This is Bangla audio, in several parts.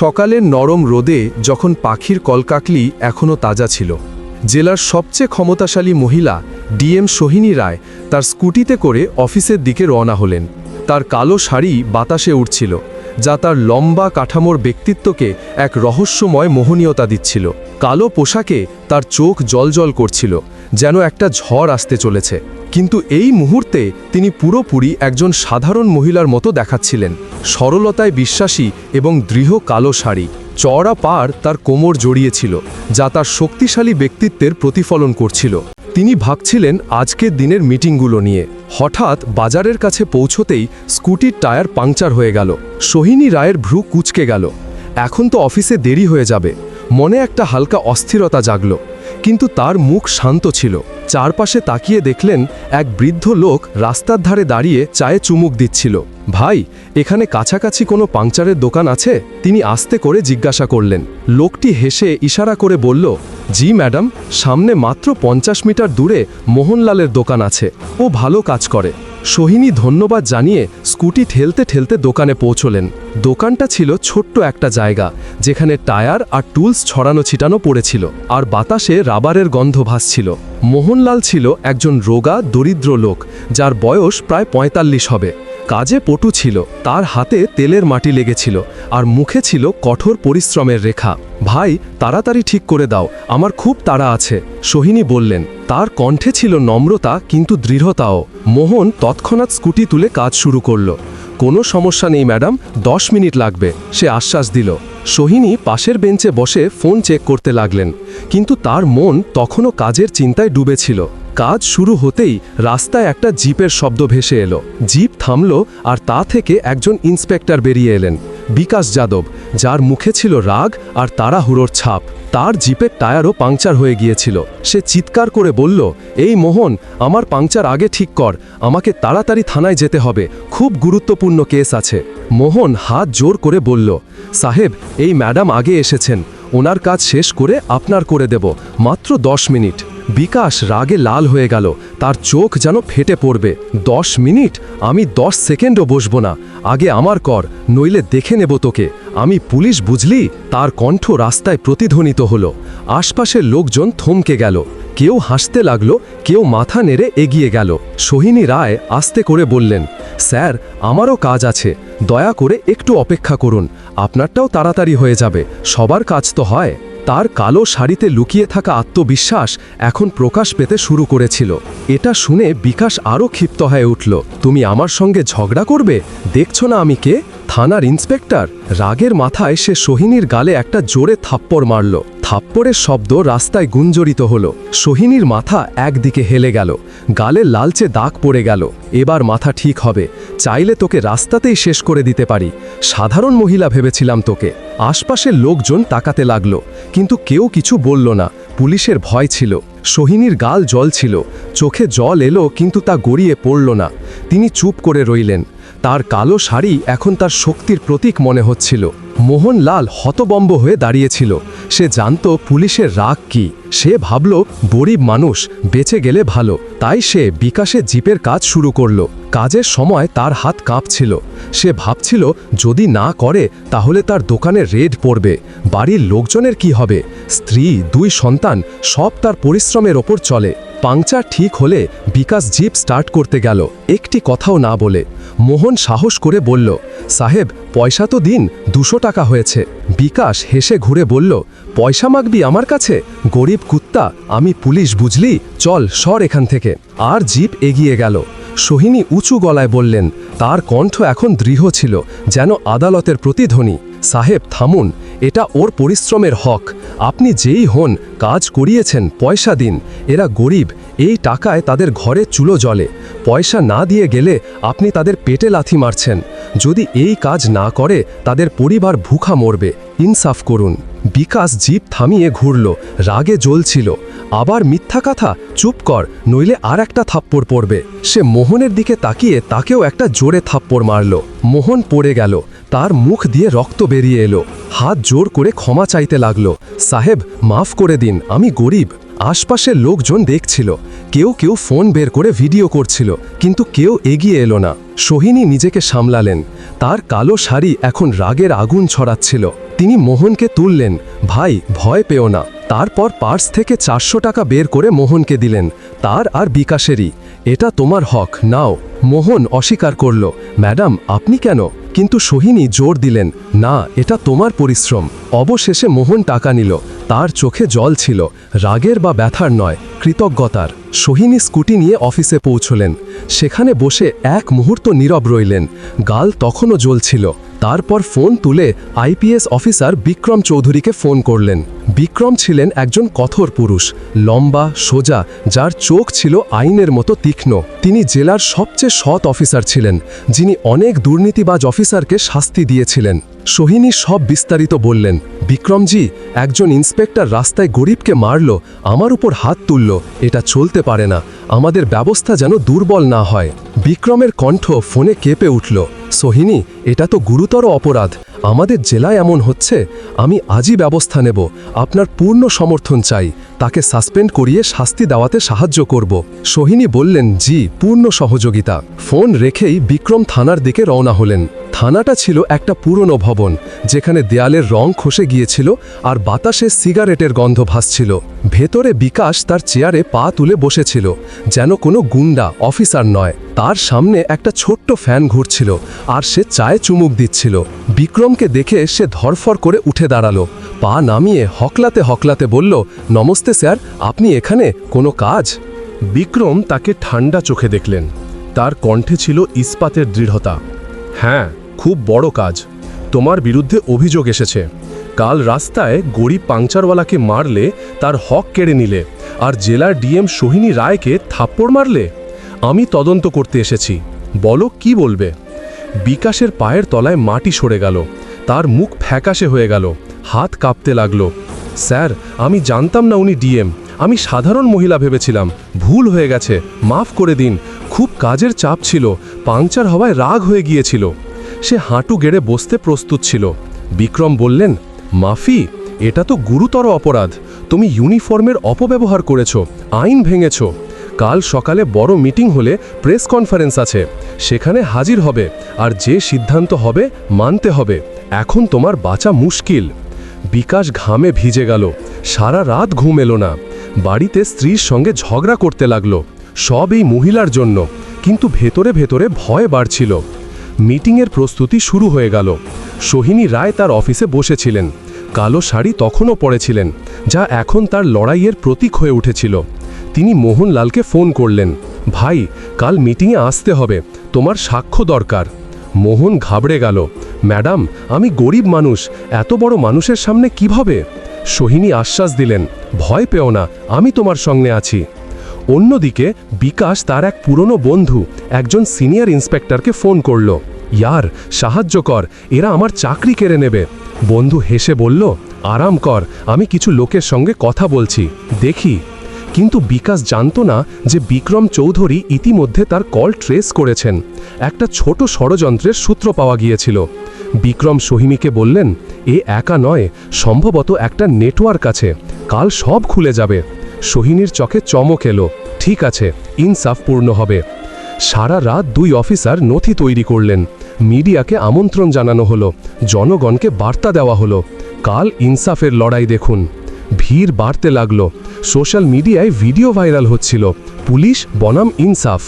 সকালের নরম রোদে যখন পাখির কলকাকলি এখনও তাজা ছিল, জেলার সবচেয়ে ক্ষমতাশালী মহিলা ডিএম সোহিনী রায় তার স্কুটিতে করে অফিসের দিকে রওনা হলেন। তার কালো শাড়ি বাতাসে উঠছিল যা তার লম্বা কাঠামোর ব্যক্তিত্বকে এক রহস্যময় মোহনীয়তা দিচ্ছিল। কালো পোশাকে তার চোখ জলজল করছিল যেন একটা ঝড় আসতে চলেছে। কিন্তু এই মুহূর্তে তিনি পুরোপুরি একজন সাধারণ মহিলার মতো দেখাচ্ছিলেন। সরলতায় বিশ্বাসী এবং দৃঢ় কালো শাড়ি। চওড়া পার তার কোমর জড়িয়েছিল, যা তার শক্তিশালী ব্যক্তিত্বের প্রতিফলন করছিল। তিনি ভাবছিলেন আজকের দিনের মিটিংগুলো নিয়ে। হঠাৎ বাজারের কাছে পৌঁছতেই স্কুটির টায়ার পাংচার হয়ে গেল। সোহিনী রায়ের ভ্রু কুচকে গেল। এখন তো অফিসে দেরি হয়ে যাবে। মনে একটা হালকা অস্থিরতা জাগল। কিন্তু তার মুখ শান্ত ছিল। চারপাশে তাকিয়ে দেখলেন এক বৃদ্ধ লোক রাস্তার ধারে দাঁড়িয়ে চায়ে চুমুক দিচ্ছিল। ভাই, এখানে কাছাকাছি কোনো পাংচারের দোকান আছে? তিনি আস্তে করে জিজ্ঞাসা করলেন। লোকটি হেসে ইশারা করে বলল, জি, ম্যাডাম, সামনে মাত্র পঞ্চাশ মিটার দূরে মোহনলালের দোকান আছে। ও ভালো কাজ করে। সোহিনী ধন্যবাদ জানিয়ে স্কুটি ঠেলতে ঠেলতে দোকানে পৌঁছলেন। দোকানটা ছিল ছোট্ট একটা জায়গা, যেখানে টায়ার আর টুলস ছড়ানো ছিটানো পড়েছিল, আর বাতাসে রাবারের গন্ধ ভাসছিল। মোহনলাল ছিল একজন রোগা, দরিদ্র লোক, যার বয়স প্রায় পঁয়তাল্লিশ হবে। কাজে পটু ছিল, তার হাতে তেলের মাটি লেগেছিল আর মুখে ছিল কঠোর পরিশ্রমের রেখা। ভাই, তাড়াতাড়ি ঠিক করে দাও, আমার খুব তাড়া আছে, সোহিনী বললেন। তার কণ্ঠে ছিল নম্রতা, কিন্তু দৃঢ়তাও। মোহন তৎক্ষণাৎ স্কুটি তুলে কাজ শুরু করল। কোনো সমস্যা নেই ম্যাডাম, দশ মিনিট লাগবে, সে আশ্বাস দিল। সোহিনী পাশের বেঞ্চে বসে ফোন চেক করতে লাগলেন, কিন্তু তার মন তখনও কাজের চিন্তায় ডুবেছিল। কাজ শুরু হতেই রাস্তায় একটা জিপের শব্দ ভেসে এলো। জিপ থামল আর তা থেকে একজন ইন্সপেক্টর বেরিয়ে এলেন, বিকাশ যাদব, যার মুখে ছিল রাগ আর তাড়াহুড়োর ছাপ। তার জিপের টায়ারও পাংচার হয়ে গিয়েছিল। সে চিৎকার করে বলল, এই মোহন, আমার পাংচার আগে ঠিক কর, আমাকে তাড়াতাড়ি থানায় যেতে হবে, খুব গুরুত্বপূর্ণ কেস আছে। মোহন হাত জোর করে বলল, সাহেব, এই ম্যাডাম আগে এসেছেন, ওনার কাজ শেষ করে আপনার করে দেব, মাত্র দশ মিনিট। বিকাশ রাগে লাল হয়ে গেল। তার চোখ যেন ফেটে পড়বে। দশ মিনিট? আমি দশ সেকেন্ডও বসবো না। আগে আমার কর, নইলে দেখে নেব তোকে। আমি পুলিশ বুঝলি? তার কণ্ঠ রাস্তায় প্রতিধ্বনিত হলো। আশপাশের লোকজন থমকে গেল। কেউ হাসতে লাগল, কেউ মাথা নেড়ে এগিয়ে গেল। সোহিনী রায় আস্তে করে বললেন, স্যার, আমারও কাজ আছে। দয়া করে একটু অপেক্ষা করুন। আপনারটাও তাড়াতাড়ি হয়ে যাবে। সবার কাজ তো হয়। তার কালো শাড়িতে লুকিয়ে থাকা আত্মবিশ্বাস এখন প্রকাশ পেতে শুরু করেছিল। এটা শুনে বিকাশ আরও ক্ষিপ্ত হয়ে উঠল, তুমি আমার সঙ্গে ঝগড়া করবে? দেখছ না আমি কে? থানার ইন্সপেক্টর রাগের মাথায় সে সোহিনীর গালে একটা জোরে থাপ্পড় মারল। থাপ্পড়ের শব্দ রাস্তায় গুঞ্জরিত হল। সোহিনীর মাথা একদিকে হেলে গেল, গালে লালচে দাগ পড়ে গেল। এবার মাথা ঠিক হবে, চাইলে তোকে রাস্তাতেই শেষ করে দিতে পারি। সাধারণ মহিলা ভেবেছিলাম তোকে। আশপাশের লোকজন তাকাতে লাগল, কিন্তু কেউ কিছু বলল না। পুলিশের ভয় ছিল, সোহিনীর গাল জল ছিল, চোখে জল এলো, কিন্তু তা গড়িয়ে পড়ল না। তিনি চুপ করে রইলেন। তার কালো শাড়ি এখন তার শক্তির প্রতীক মনে হচ্ছিল। মোহনলাল হতবম্ব হয়ে দাঁড়িয়েছিল। সে জানত পুলিশের রাগ কি। সে ভাবল, গরিব মানুষ, বেঁচে গেলে ভালো। তাই সে বিকাশে জিপের কাজ শুরু করল। কাজের সময় তার হাত কাঁপছিল। সে ভাবছিল, যদি না করে, তাহলে তার দোকানে রেড পড়বে। বাড়ির লোকজনের কি হবে? স্ত্রী, দুই সন্তান, সব তার পরিশ্রমের ওপর চলে। পাংচার ঠিক হলে বিকাশ জিপ স্টার্ট করতে গেল। একটি কথাও না বলে মোহন সাহস করে বলল, সাহেব, পয়সা তো দিন, দুশো টাকা হয়েছে। বিকাশ হেসে ঘুরে বলল, পয়সা মাগবি আমার কাছে? গরিব কুত্তা, আমি পুলিশ বুঝলি? চল, সর এখান থেকে। আর জিপ এগিয়ে গেল। সোহিনী উঁচু গলায় বললেন, তার কণ্ঠ এখন দৃঢ় ছিল, যেন আদালতের প্রতিধ্বনি। সাহেব, থামুন এটা ওর পরিশ্রমের হক। আপনি যেই হন, কাজ করিয়েছেন, পয়সা দিন। এরা গরিব, এই টাকায় তাদের ঘরে চুলো জলে পয়সা না দিয়ে গেলে আপনি তাদের পেটে লাথি মারছেন। যদি এই কাজ না করে, তাদের পরিবার ভুখা মরবে। ইনসাফ করুন। বিকাশ জিপ থামিয়ে ঘুরল, রাগে জ্বলছিল। আবার মিথ্যা কথা? চুপ কর, নইলে আর একটা থাপ্পড় পড়বে। সে মোহনের দিকে তাকিয়ে তাকেও একটা জোরে থাপ্পড় মারল। মোহন পড়ে গেল, তার মুখ দিয়ে রক্ত বেরিয়ে এলো। হাত জোর করে ক্ষমা চাইতে লাগল। সাহেব, মাফ করে দিন, আমি গরিব। আশপাশের লোকজন দেখছিল। কেউ কেউ ফোন বের করে ভিডিও করছিল, কিন্তু কেউ এগিয়ে এলো না। সোহিনী নিজেকে সামলালেন। তার কালো শাড়ি এখন রাগের আগুন ছড়াচ্ছিল। তিনি মোহনকে তুললেন, ভাই, ভয় পেও না। তারপর পার্স থেকে চারশো টাকা বের করে মোহনকে দিলেন। তার আর বিকাশেরই। এটা তোমার হক, নাও। মোহন অস্বীকার করল, ম্যাডাম, আপনি কেন? কিন্তু সোহিনী জোর দিলেন, না, এটা তোমার পরিশ্রম। অবশেষে মোহন টাকা নিল। তার চোখে জল ছিল। রাগের বা ব্যথার নয় কৃতজ্ঞতার সোহিনী স্কুটি নিয়ে অফিসে পৌঁছলেন। সেখানে বসে এক মুহূর্ত নীরব রইলেন। গাল তখনও জ্বলছিল। তারপর ফোন তুলে আইপিএস অফিসার বিক্রম চৌধুরীকে ফোন করলেন। বিক্রম ছিলেন একজন কঠোর পুরুষ, লম্বা, সোজা, যার চোখ ছিল আইনের মতো তীক্ষ্ণ। তিনি জেলার সবচেয়ে সৎ অফিসার ছিলেন, যিনি অনেক দুর্নীতিবাজ অফিসারকে শাস্তি দিয়েছিলেন। সোহিনী সব বিস্তারিত বললেন, বিক্রমজি, একজন ইন্সপেক্টর রাস্তায় গরিবকে মারল, আমার উপর হাত তুলল, এটা চলতে পারে না, আমাদের ব্যবস্থা যেন দুর্বল না হয়। বিক্রমের কণ্ঠ ফোনে কেঁপে উঠল, সোহিনী, এটা তো গুরুতর অপরাধ আমাদের জেলায় এমন হচ্ছে, আমি আজই ব্যবস্থা নেব, আপনার পূর্ণ সমর্থন চাই, তাকে সাসপেন্ড করিয়ে শাস্তি দেওয়াতে সাহায্য করব। সোহিনী বললেন, জি, পূর্ণ সহযোগিতা। ফোন রেখেই বিক্রম থানার দিকে রওনা হলেন। থানাটা ছিল একটা পুরনো ভবন, যেখানে দেয়ালের রং খসে গিয়েছিল আর বাতাসে সিগারেটের গন্ধ ভাসছিল। ভেতরে বিকাশ তার চেয়ারে পা তুলে বসেছিল, যেন কোনো গুন্ডা, অফিসার নয়। তার সামনে একটা ছোট্ট ফ্যান ঘুরছিল আর সে চায়ে চুমুক দিচ্ছিল। বিক্রমকে দেখে সে ধরফর করে উঠে দাঁড়াল। পা নামিয়ে হকলাতে হকলাতে বলল, নমস্তে স্যার, আপনি এখানে কোনো কাজ? বিক্রম তাকে ঠান্ডা চোখে দেখলেন। তার কণ্ঠে ছিল ইস্পাতের দৃঢ়তা। হ্যাঁ খুব বড় কাজ। তোমার বিরুদ্ধে অভিযোগ এসেছে। কাল রাস্তায় গরিব পাংচারওয়ালাকে মারলে তার হক কেড়ে নিলে, আর জেলার ডিএম সোহিনী রায়কে থাপ্পড় মারলে? আমি তদন্ত করতে এসেছি। বলো কি বলবে? বিকাশের পায়ের তলায় মাটি সরে গেল। তার মুখ ফ্যাকাশে হয়ে গেল। হাত কাঁপতে লাগল। স্যার, আমি জানতাম না উনি ডিএম। আমি সাধারণ মহিলা ভেবেছিলাম। ভুল হয়ে গেছে। মাফ করে দিন। খুব কাজের চাপ ছিল। পাংচার হওয়ায় রাগ হয়ে গিয়েছিল। সে হাঁটু গেড়ে বসতে প্রস্তুত ছিল। বিক্রম বললেন, মাফি, এটা তো গুরুতর অপরাধ। তুমি ইউনিফর্মের অপব্যবহার করেছ। আইন ভেঙেছ। কাল সকালে বড় মিটিং হলে প্রেস কনফারেন্স আছে। সেখানে হাজির হবে। আর যে সিদ্ধান্ত হবে, মানতে হবে। এখন তোমার বাঁচা মুশকিল। বিকাশ ঘামে ভিজে গেল। সারা রাত ঘুম এলো না। বাড়িতে স্ত্রীর সঙ্গে ঝগড়া করতে লাগল। সব এই মহিলার জন্য। কিন্তু ভেতরে ভেতরে ভয় বাড়ছিল। মিটিংয়ের প্রস্তুতি শুরু হয়ে গেল। সোহিনী রায় তার অফিসে বসেছিলেন। কালো শাড়ি তখনও পরেছিলেন, যা এখন তার লড়াইয়ের প্রতীক হয়ে উঠেছিল। তিনি মোহনলালকে ফোন করলেন, ভাই, কাল মিটিংয়ে আসতে হবে, তোমার সাক্ষ্য দরকার। মোহন ঘাবড়ে গেল, ম্যাডাম, আমি গরিব মানুষ, এত বড় মানুষের সামনে কীভাবে? সোহিনী আশ্বাস দিলেন, ভয় পেও না, আমি তোমার সঙ্গে আছি। অন্যদিকে বিকাশ তার এক পুরনো বন্ধু, একজন সিনিয়র ইন্সপেক্টরকে ফোন করল, ইয়ার, সাহায্য কর, এরা আমার চাকরি কেড়ে নেবে। বন্ধু হেসে বলল, আরাম কর, আমি কিছু লোকের সঙ্গে কথা বলছি, দেখি। কিন্তু বিকাশ জানতো না যে বিক্রম চৌধুরী ইতিমধ্যে তার কল ট্রেস করেছেন। একটা ছোট ষড়যন্ত্রের সূত্র পাওয়া গিয়েছিল। বিক্রম সোহিনীকে বললেন, এ একা নয়, সম্ভবত একটা নেটওয়ার্ক আছে। কাল সব খুলে যাবে। সোহিনীর চোখে চমক এলো। ঠিক আছে, ইনসাফ পূর্ণ হবে। সারা রাত দুই অফিসার নথি তৈরি করলেন। মিডিয়াকে আমন্ত্রণ জানানো হলো। জনগণকে বার্তা দেওয়া হলো। কাল ইনসাফের লড়াই দেখুন। ভিড় বাড়তে লাগল। সোশ্যাল মিডিয়ায় ভিডিও ভাইরাল হচ্ছিল। পুলিশ বনাম ইনসাফ।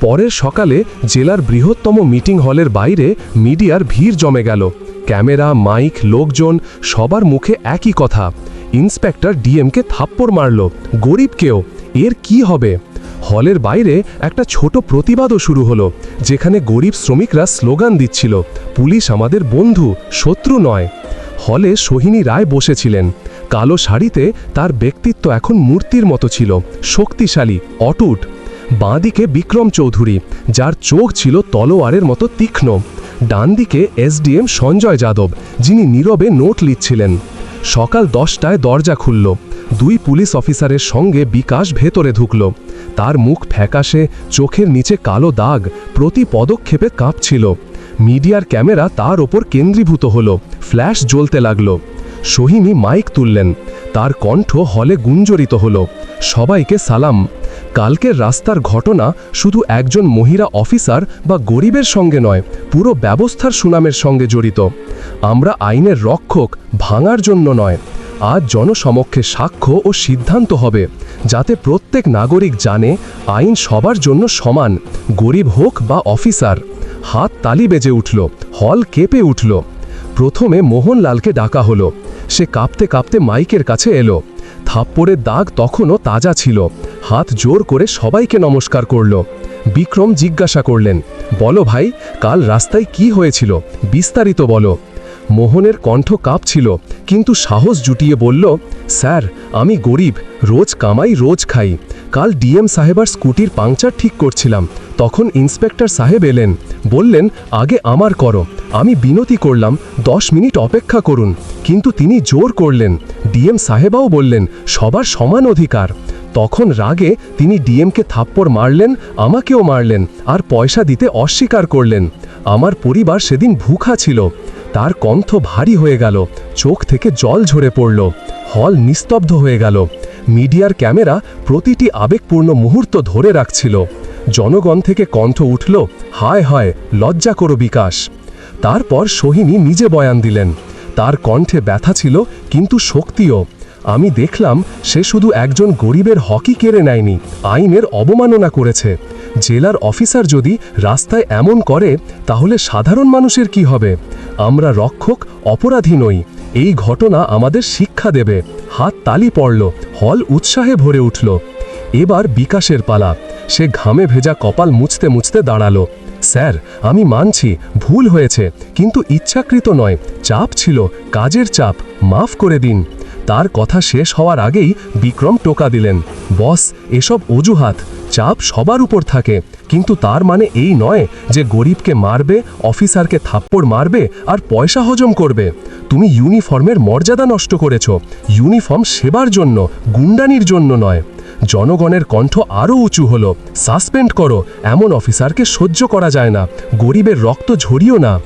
পরের সকালে জেলার বৃহত্তম মিটিং হলের বাইরে মিডিয়ার ভিড় জমে গেল। ক্যামেরা, মাইক, লোকজন, সবার মুখে একই কথা। ইন্সপেক্টর ডিএমকে থাপ্পড় মারল। গরিবকেও এর কি হবে? হলের বাইরে একটা ছোট প্রতিবাদও শুরু হলো, যেখানে গরিব শ্রমিকরা স্লোগান দিচ্ছিল, পুলিশ আমাদের বন্ধু, শত্রু নয়। হলে সোহিনী রায় বসেছিলেন। কালো শাড়িতে তার ব্যক্তিত্ব এখন মূর্তির মতো ছিল, শক্তিশালী, অটুট। বাঁদিকে বিক্রম চৌধুরী, যার চোখ ছিল তলোয়ারের মতো তীক্ষ্ণ। ডান দিকে এসডিএম সঞ্জয় যাদব, যিনি নীরবে নোট লিখছিলেন। সকাল দশটায় দরজা খুলল। দুই পুলিশ অফিসারের সঙ্গে বিকাশ ভেতরে ঢুকল। তার মুখ ফ্যাকাশে, চোখের নিচে কালো দাগ, প্রতি পদক্ষেপে কাঁপছিল। মিডিয়ার ক্যামেরা তার ওপর কেন্দ্রীভূত হলো। ফ্ল্যাশ জ্বলতে লাগল। সোহিনী মাইক তুললেন। তার কণ্ঠ হলে গুঞ্জরিত হল। সবাইকে সালাম। কালকের রাস্তার ঘটনা শুধু একজন মহিলা অফিসার বা গরিবের সঙ্গে নয়, পুরো ব্যবস্থার সুনামের সঙ্গে জড়িত। আমরা আইনের রক্ষক, ভাঙার জন্য নয়। আজ জনসমক্ষে সাক্ষ্য ও সিদ্ধান্ত হবে, যাতে প্রত্যেক নাগরিক জানে আইন সবার জন্য সমান, গরিব হোক বা অফিসার। হাত তালি বেজে উঠল, হল কেঁপে উঠল। প্রথমে মোহনলালকে ডাকা হলো। সে কাঁপতে কাঁপতে মাইকের কাছে এলো। থাপ্পড়ের দাগ তখনও তাজা ছিল। হাত জোর করে সবাইকে নমস্কার করল। বিক্রম জিজ্ঞাসা করলেন, বলো ভাই, কাল রাস্তায় কি হয়েছিল? বিস্তারিত বলো। মোহনের কণ্ঠ কাঁপছিল, কিন্তু সাহস জুটিয়ে বলল, স্যার, আমি গরিব, রোজ কামাই, রোজ খাই। কাল ডিএম সাহেবার স্কুটির পাংচার ঠিক করছিলাম। তখন ইন্সপেক্টর সাহেব এলেন, বললেন, আগে আমার করো। আমি বিনতি করলাম, দশ মিনিট অপেক্ষা করুন। কিন্তু তিনি জোর করলেন। ডিএম সাহেবাও বললেন, সবার সমান অধিকার। তখন রাগে তিনি ডিএমকে থাপ্পড় মারলেন, আমাকেও মারলেন, আর পয়সা দিতে অস্বীকার করলেন। আমার পরিবার সেদিন ভুখা ছিল। তার কণ্ঠ ভারী হয়ে গেল, চোখ থেকে জল ঝরে পড়ল। হল নিস্তব্ধ হয়ে গেল। মিডিয়ার ক্যামেরা প্রতিটি আবেগপূর্ণ মুহূর্ত ধরে রাখছিল। জনগণ থেকে কণ্ঠ উঠল, হায় হায়, লজ্জা করো বিকাশ। তারপর সোহিনী নিজে বয়ান দিলেন। তার কণ্ঠে ব্যথা ছিল, কিন্তু শক্তিও। আমি দেখলাম সে শুধু একজন গরিবের হকি কেড়ে নেয়নি, আইনের অবমাননা করেছে। জেলার অফিসার যদি রাস্তায় এমন করে, তাহলে সাধারণ মানুষের কি হবে? আমরা রক্ষক, অপরাধী নই। এই ঘটনা আমাদের শিক্ষা দেবে। হাত তালি পড়ল, হল উৎসাহে ভরে উঠল। এবার বিকাশের পালা। সে ঘামে ভেজা কপাল মুছতে মুছতে দাঁড়াল। স্যার, আমি মানছি, ভুল হয়েছে, কিন্তু ইচ্ছাকৃত নয়। চাপ ছিল, কাজের চাপ, মাফ করে দিন। তার কথা শেষ হওয়ার আগেই বিক্রম টোকা দিলেন। বস, এসব অজুহাত, চাপ সবার উপর থাকে, কিন্তু তার মানে এই নয় যে গরিবকে মারবে, অফিসারকে থাপ্পড় মারবে আর পয়সা হজম করবে। তুমি ইউনিফর্মের মর্যাদা নষ্ট করেছ। ইউনিফর্ম সেবার জন্য, গুন্ডানির জন্য নয়। জনগণের কণ্ঠ আরও উঁচু হলো। সাসপেন্ড করো, এমন অফিসারকে সহ্য করা যায় না, গরিবের রক্ত ঝরিও না।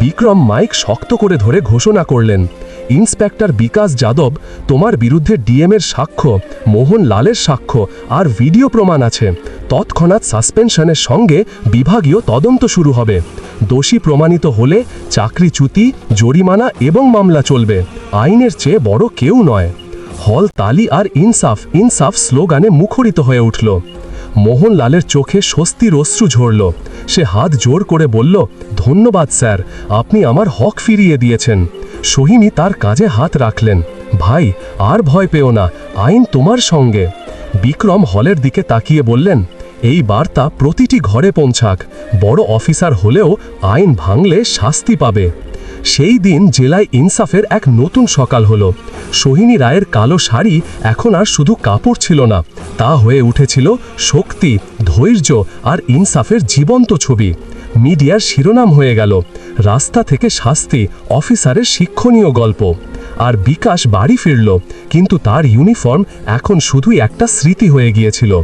বিক্রম মাইক শক্ত করে ধরে ঘোষণা করলেন, ইন্সপেক্টর বিকাশ যাদব, তোমার বিরুদ্ধে ডিএমের সাক্ষ্য, মোহন লালের সাক্ষ্য আর ভিডিও প্রমাণ আছে। তৎক্ষণাৎ সাসপেনশনের সঙ্গে বিভাগীয় তদন্ত শুরু হবে। দোষী প্রমাণিত হলে চাকরিচ্যুতি জরিমানা এবং মামলা চলবে। আইনের চেয়ে বড় কেউ নয়। হল তালি আর ইনসাফ। ইনসাফ স্লোগানে মুখরিত হয়ে উঠল। মোহনলালের চোখে স্বস্তির অশ্রু ঝরল। সে হাত জোর করে বলল, ধন্যবাদ, স্যার, আপনি আমার হক ফিরিয়ে দিয়েছেন। সোহিনী তার কাজে হাত রাখলেন। ভাই, আর ভয় পেও না, আইন তোমার সঙ্গে। বিক্রম হলের দিকে তাকিয়ে বললেন, এই বার্তা প্রতিটি ঘরে পৌঁছাক। বড় অফিসার হলেও আইন ভাঙলে শাস্তি পাবে। সেই দিন জেলায় ইনসাফের এক নতুন সকাল হলো। সোহিনী রায়ের কালো শাড়ি এখন আর শুধু কাপড় ছিল না, তা হয়ে উঠেছিল শক্তি, ধৈর্য আর ইনসাফের জীবন্ত ছবি। মিডিয়ার শিরোনাম হয়ে গেল, রাস্তা থেকে শাস্তি, অফিসারের শিক্ষণীয় গল্প। আর বিকাশ বাড়ি ফিরল, কিন্তু তার ইউনিফর্ম এখন শুধুই একটা স্মৃতি হয়ে গিয়েছিল।